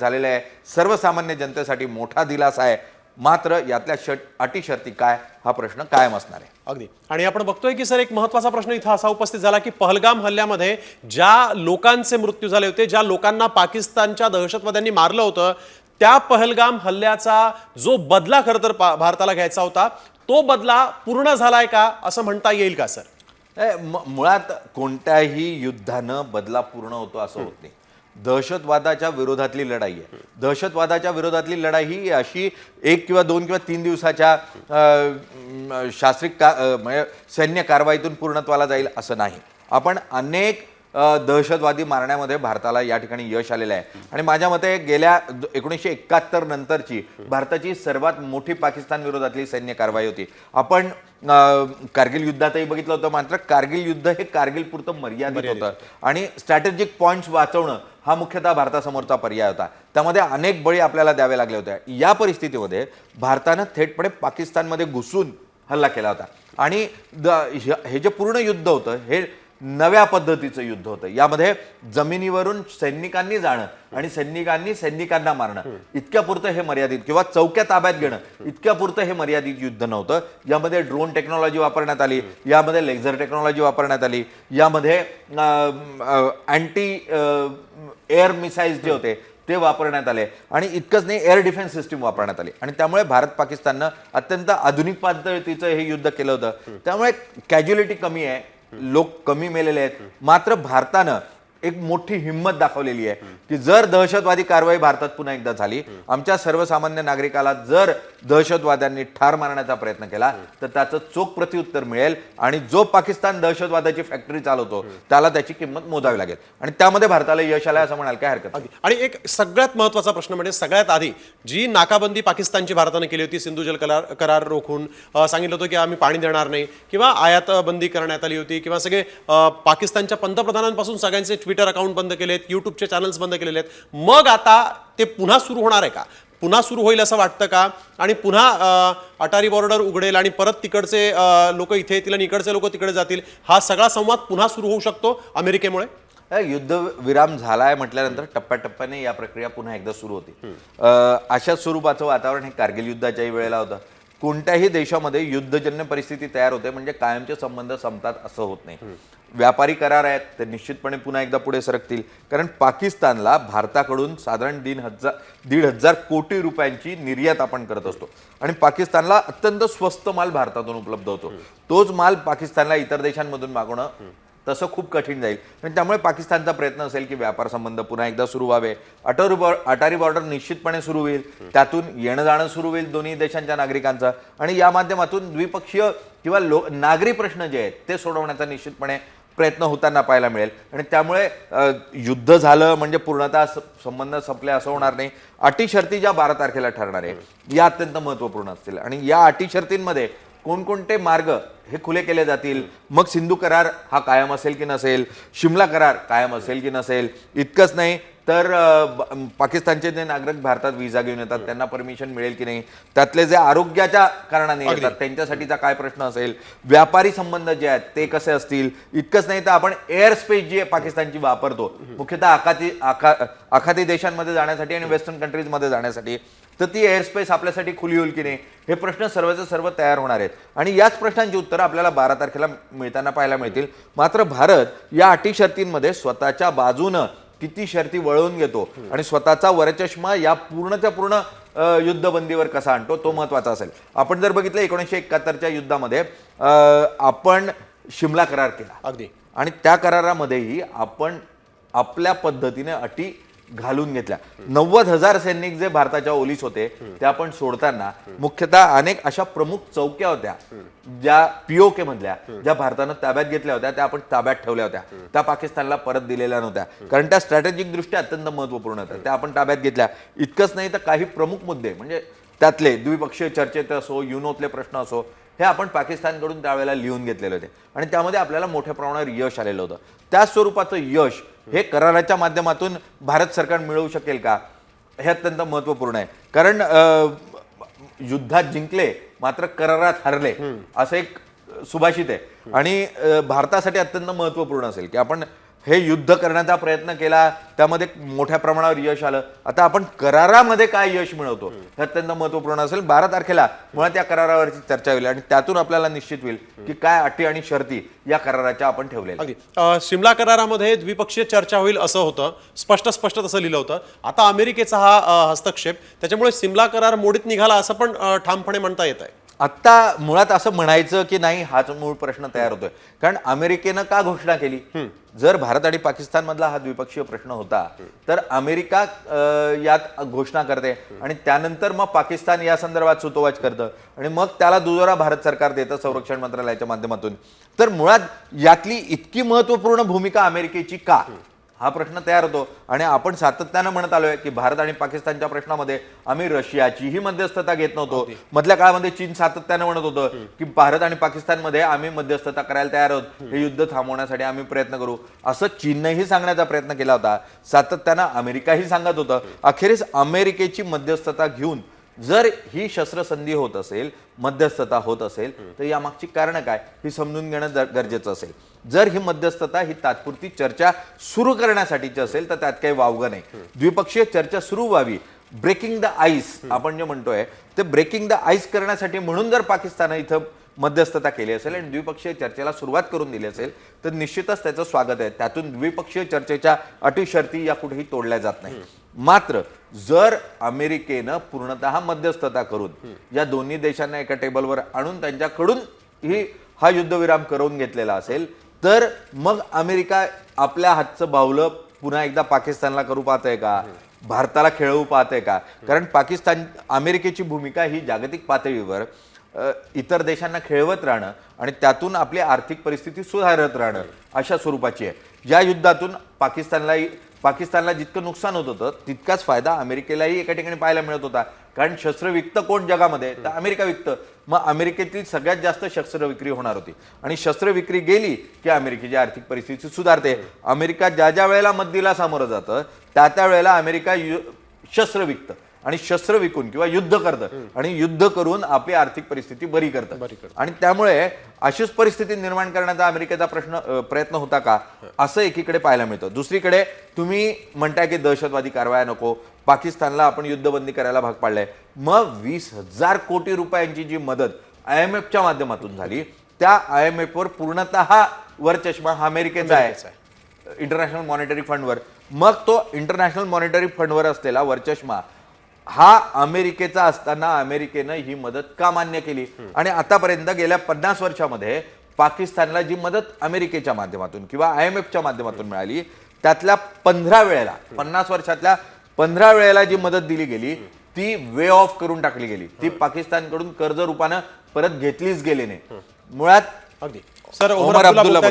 झालेला आहे. सर्वसामान्य जनतेसाठी मोठा दिलासा आहे. मात्र यातल्या शट अटी शर्ती काय? हा प्रश्न कायम असणार आहे. अगदी. आणि आपण बघतोय की सर एक महत्त्वाचा प्रश्न इथं असा उपस्थित झाला की पहलगाम हल्ल्यामध्ये ज्या लोकांचे मृत्यू झाले होते ज्या लोकांना पाकिस्तानच्या दहशतवाद्यांनी मारलं होतं त्या पहलगाम हल्ल्याचा जो बदला खरं तर भारताला घ्यायचा होता तो बदला पूर्ण झालाय का असं म्हणता येईल का सर? मुळात कोणत्याही युद्धानं बदला पूर्ण होतो असं होत नाही. दहशतवादाच्या विरोधातली लढाई आहे. दहशतवादाच्या विरोधातली लढाई ही अशी एक किंवा दोन किंवा तीन दिवसाच्या शास्त्रीय का म्हणजे सैन्य कारवाईतून पूर्णत्वाला जाईल असं नाही. आपण अनेक दहशतवादी मारण्यामध्ये भारताला या ठिकाणी यश आलेलं आहे. आणि माझ्या मते गेल्या एकोणीसशे एकाहत्तर नंतरची भारताची सर्वात मोठी पाकिस्तान विरोधातली सैन्य कारवाई होती. आपण कारगिल युद्धातही बघितलं होतं मात्र कारगिल युद्ध हे कारगिल पुरतं मर्यादित होतं. आणि स्ट्रॅटेजिक पॉईंट्स वाचवणं हा मुख्यतः भारतासमोरचा पर्याय होता. त्यामध्ये अनेक बळी आपल्याला द्यावे लागले होते. या परिस्थितीमध्ये भारतानं थेटपणे पाकिस्तानमध्ये घुसून हल्ला केला होता. आणि द- हे हे जे पूर्ण युद्ध होतं हे नव्या पद्धतीचं युद्ध होतं. यामध्ये जमिनीवरून सैनिकांनी जाणं आणि सैनिकांनी सैनिकांना मारणं. इतक्यापुरतं हे मर्यादित किंवा चौक्या ताब्यात घेणं. इतक्यापुरतं हे मर्यादित युद्ध नव्हतं. यामध्ये ड्रोन टेक्नॉलॉजी वापरण्यात आली. यामध्ये लेझर टेक्नॉलॉजी वापरण्यात आली. यामध्ये अँटी एअर मिसाईल्स जे होते ते वापरण्यात आले. आणि इतकंच नाही एअर डिफेन्स सिस्टीम वापरण्यात आली. आणि त्यामुळे भारत पाकिस्ताननं अत्यंत आधुनिक पद्धतीचं हे युद्ध केलं होतं. त्यामुळे कॅज्युलिटी कमी आहे. लोक कमी मेलेले आहेत. मात्र भारतानं एक मोठी हिंमत दाखवलेली आहे की जर दहशतवादी कारवाई भारतात पुन्हा एकदा झाली आमच्या सर्वसामान्य नागरिकाला जर दहशतवाद्यांनी ठार मारण्याचा प्रयत्न केला तर त्याचं चोख प्रत्युत्तर मिळेल आणि जो पाकिस्तान दहशतवादाची फॅक्टरी चालवतो त्याला त्याची किंमत मोजावी लागेल. आणि त्यामध्ये भारताला यश आलं असं म्हणाल काय हरकत आणि एक सगळ्यात महत्त्वाचा प्रश्न म्हणजे सगळ्यात आधी जी नाकाबंदी पाकिस्तानची भारताने केली होती सिंधू जल करार करार रोखून सांगितलं होतं की आम्ही पाणी देणार नाही किंवा आयात बंदी करण्यात आली होती किंवा सगळे पाकिस्तानच्या पंतप्रधानांपासून सगळ्यांचे ट्विटर अकाउंट बंद केलेत युट्यूबचे चॅनल्स बंद केलेले आहेत मग आता ते पुन्हा सुरू होणार आहे का? पुन्हा सुरू होईल असं वाटतं का? आणि पुन्हा अटारी बॉर्डर उघडेल आणि परत तिकडचे लोक इथे येतील आणि इकडचे लोक तिकडे जातील हा सगळा संवाद पुन्हा सुरू होऊ शकतो अमेरिकेमुळे? युद्धविराम झालाय म्हटल्यानंतर टप्प्याटप्प्याने या प्रक्रिया पुन्हा एकदा सुरू होती. अशा स्वरूपाचं वातावरण हे कारगिल युद्धाच्याही वेळेला होतं. कोणत्याही देशामध्ये युद्धजन्य परिस्थिती तयार होते म्हणजे कायमचे संबंध संपतात असं होत नाही. व्यापारी करार आहेत ते निश्चितपणे पुन्हा एकदा पुढे सरकतील. कारण पाकिस्तानला भारताकडून साधारण दीड हजार दीड हजार कोटी रुपयांची निर्यात आपण करत असतो. आणि पाकिस्तानला अत्यंत स्वस्त माल भारतातून उपलब्ध होतो. तोच माल पाकिस्तानला इतर देशांमधून मागवणं तसं खूप कठीण जाईल. आणि त्यामुळे पाकिस्तानचा प्रयत्न असेल की व्यापार संबंध पुन्हा एकदा सुरू व्हावे. अटारी बॉ अटारी बॉर्डर निश्चितपणे सुरू होईल. त्यातून येणं जाणं सुरू होईल दोन्ही देशांच्या नागरिकांचं. आणि या माध्यमातून द्विपक्षीय किंवा लो नागरी प्रश्न जे आहेत ते सोडवण्याचा निश्चितपणे प्रयत्न होताना पाहायला मिळेल. आणि त्यामुळे युद्ध झालं म्हणजे पूर्णतः स- संबंध संपले असं होणार नाही. अटी शर्ती ज्या बारा तारखेला ठरणार आहे या अत्यंत महत्त्वपूर्ण असतील. आणि या अटी शर्तींमध्ये कोणकोणते मार्ग हे खुले केले जातील? मग सिंधू करार हा कायम असेल की नसेल? शिमला करार कायम असेल की नसेल? इतकंच नाही. तर पाकिस्तानचे जे नागरिक भारतात विजा घेऊन येतात त्यांना परमिशन मिळेल की नाही? त्यातले जे आरोग्याच्या कारणाने येतात त्यांच्यासाठीचा काय प्रश्न असेल? व्यापारी संबंध जे आहेत ते कसे असतील? इतकंच नाही तर आपण एअर स्पेस जी आहे पाकिस्तानची वापरतो. मुख्यतः आखाती आखा आखाती देशांमध्ये जाण्यासाठी आणि वेस्टर्न कंट्रीजमध्ये जाण्यासाठी. तर ती एअर स्पेस आपल्यासाठी खुली होईल की नाही? हे प्रश्न सर्वचे सर्व तयार होणार आहेत. आणि याच प्रश्नांची उत्तरं आपल्याला बारा तारखेला मिळताना पाहायला मिळतील. मात्र भारत या अटी शर्तींमध्ये स्वतःच्या बाजूनं किती शर्ती वळवून घेतो आणि स्वतःचा वरचष्मा या पूर्णच्या पूर्ण युद्धबंदीवर कसा आणतो तो महत्त्वाचा असेल. आपण जर बघितलं एकोणीसशे एकाहत्तरच्या युद्धामध्ये आपण शिमला करार केला. अगदी. आणि त्या करारामध्येही आपण आपल्या पद्धतीने अटी घालून घेतल्या. नव्वद हजार सैनिक जे भारताच्या ओलीस होते त्या आपण सोडताना मुख्यतः अनेक अशा प्रमुख चौक्या होत्या ज्या पीओके मधल्या ज्या भारतानं ताब्यात घेतल्या होत्या त्या आपण ताब्यात ठेवल्या होत्या. त्या पाकिस्तानला परत दिलेल्या नव्हत्या. कारण त्या स्ट्रॅटेजिक दृष्ट्या अत्यंत महत्त्वपूर्ण होत्या. त्या आपण ताब्यात घेतल्या. इतकंच नाही तर काही प्रमुख मुद्दे म्हणजे त्यातले द्विपक्षीय चर्चेत असो युनोतले प्रश्न असो हे आपण पाकिस्तानकडून त्यावेळेला लिहून घेतलेले होते. आणि त्यामध्ये आपल्याला मोठ्या प्रमाणावर यश आलेलं होतं. त्या स्वरूपाचं यश हे कराराच्या माध्यमातून भारत सरकार मिळवू शकेल का? हे अत्यंत महत्त्वपूर्ण आहे. कारण युद्धात जिंकले मात्र करारात हरले असं एक सुभाषित आहे. आणि भारतासाठी अत्यंत महत्त्वपूर्ण असेल की आपण हे युद्ध करण्याचा प्रयत्न केला त्यामध्ये मोठ्या प्रमाणावर यश आलं. आता आपण करारामध्ये काय यश मिळवतो हे अत्यंत महत्त्वपूर्ण असेल. बारा तारखेला मुळात त्या करारावरची चर्चा होईल आणि त्यातून आपल्याला निश्चित होईल की काय अटी आणि शर्ती या कराराच्या आपण ठेवलेल्या शिमला करारामध्ये द्विपक्षीय चर्चा होईल असं होतं. स्पष्ट स्पष्ट तसं लिहिलं होतं. आता अमेरिकेचा हा हस्तक्षेप त्याच्यामुळे सिमला करार मोडीत निघाला असं पण ठामपणे म्हणता येत आहे. आत्ता मुळात असं म्हणायचं की नाही हाच मूळ प्रश्न तयार होतोय. कारण अमेरिकेनं का घोषणा केली? जर भारत आणि पाकिस्तान मधला हा द्विपक्षीय प्रश्न होता तर अमेरिका यात घोषणा करते. आणि त्यानंतर मग पाकिस्तान या संदर्भात सुतोवाच करतं. आणि मग त्याला दुजोरा भारत सरकार देतं संरक्षण मंत्रालयाच्या माध्यमातून. तर मुळात यातली इतकी महत्त्वपूर्ण भूमिका अमेरिकेची का? हा प्रश्न तयार होतो. आणि आपण सातत्यानं म्हणत आलोय की भारत आणि पाकिस्तानच्या प्रश्नामध्ये आम्ही रशियाचीही मध्यस्थता घेत नव्हतो. मधल्या काळामध्ये चीन सातत्यानं म्हणत होतं की भारत आणि पाकिस्तानमध्ये आम्ही मध्यस्थता करायला तयार आहोत. हे युद्ध थांबवण्यासाठी आम्ही प्रयत्न करू. असं चीननेही सांगण्याचा प्रयत्न केला होता. सातत्यानं अमेरिकाही सांगत होतं. अखेरीस अमेरिकेची मध्यस्थता घेऊन जर ही शस्त्रसंधी होत असेल मध्यस्थता होत असेल तर यामागची कारणं काय? ही समजून घेणं गरजेचं असेल. जर ही मध्यस्थता ही तात्पुरती चर्चा सुरू करण्यासाठीची असेल तर त्यात काही वावगं नाही. द्विपक्षीय चर्चा सुरू व्हावी. ब्रेकिंग द आईस आपण जे म्हणतोय ते ब्रेकिंग द आईस करण्यासाठी म्हणून जर पाकिस्तान इथं मध्यस्थता केली असेल आणि द्विपक्षीय चर्चेला सुरुवात करून दिली असेल तर निश्चितच त्याचं स्वागत आहे. त्यातून द्विपक्षीय चर्चेच्या अटी शर्ती या कुठेही तोडल्या जात नाही मात्र जर अमेरिकेनं पूर्णतः मध्यस्थता करून या दोन्ही देशांना एका टेबलवर आणून त्यांच्याकडून ही हा युद्धविराम करून घेतलेला असेल तर मग अमेरिका आपल्या हातचं बावलं पुन्हा एकदा पाकिस्तानला करू पाहत आहे का? भारताला खेळवू पाहत आहे का? कारण पाकिस्तान अमेरिकेची भूमिका ही जागतिक पातळीवर इतर देशांना खेळवत राहणं आणि त्यातून आपली आर्थिक परिस्थिती सुधारत राहणं अशा स्वरूपाची आहे. या युद्धातून पाकिस्तानलाही पाकिस्तानला जितकं नुकसान होत होतं तितकाच फायदा अमेरिकेलाही एका ठिकाणी पाहायला मिळत होता. कारण शस्त्र विकतं कोण जगामध्ये? तर अमेरिका विकतं. मग अमेरिकेतील सगळ्यात जास्त शस्त्र विक्री होणार होती. आणि शस्त्र विक्री गेली की अमेरिकेची आर्थिक परिस्थिती सुधारते. अमेरिका ज्या ज्या वेळेला मद्दीला सामोरं जातं त्या त्या वेळेला अमेरिका यु- शस्त्र विकतं. आणि शस्त्र विकून किंवा युद्ध करतं आणि युद्ध करून आपली आर्थिक परिस्थिती बरी करतं आणि त्यामुळे अशीच परिस्थिती निर्माण करण्याचा अमेरिकेचा प्रश्न प्रयत्न होता का? असं एकीकडे पाहायला मिळतं. दुसरीकडे तुम्ही म्हणताय की दहशतवादी कारवाया नको. पाकिस्तानला आपण युद्धबंदी करायला भाग पाडलाय. मग वीस हजार कोटी रुपयांची जी मदत आय एम एफच्या माध्यमातून झाली त्या आय एम एफवर पूर्णतः वर चष्मा हा अमेरिकेचा आहे. इंटरनॅशनल मॉनिटरी फंडवर. मग तो इंटरनॅशनल मॉनिटरी फंडवर असलेला वरचष्मा हा अमेरिकेचा असताना अमेरिकेनं ही मदत का मान्य केली? आणि आतापर्यंत गेल्या पन्नास वर्षामध्ये पाकिस्तानला जी मदत अमेरिकेच्या माध्यमातून किंवा आय एम एफच्या माध्यमातून मिळाली त्यातल्या पंधरा वेळेला पन्नास वर्षातल्या पंधरा वेळेला जी मदत दिली गेली ती वे ऑफ करून टाकली गेली. ती पाकिस्तानकडून कर्ज रूपानं परत घेतलीच गेली नाही. मुळात अगदी. सर ओमर अब्दुल्ला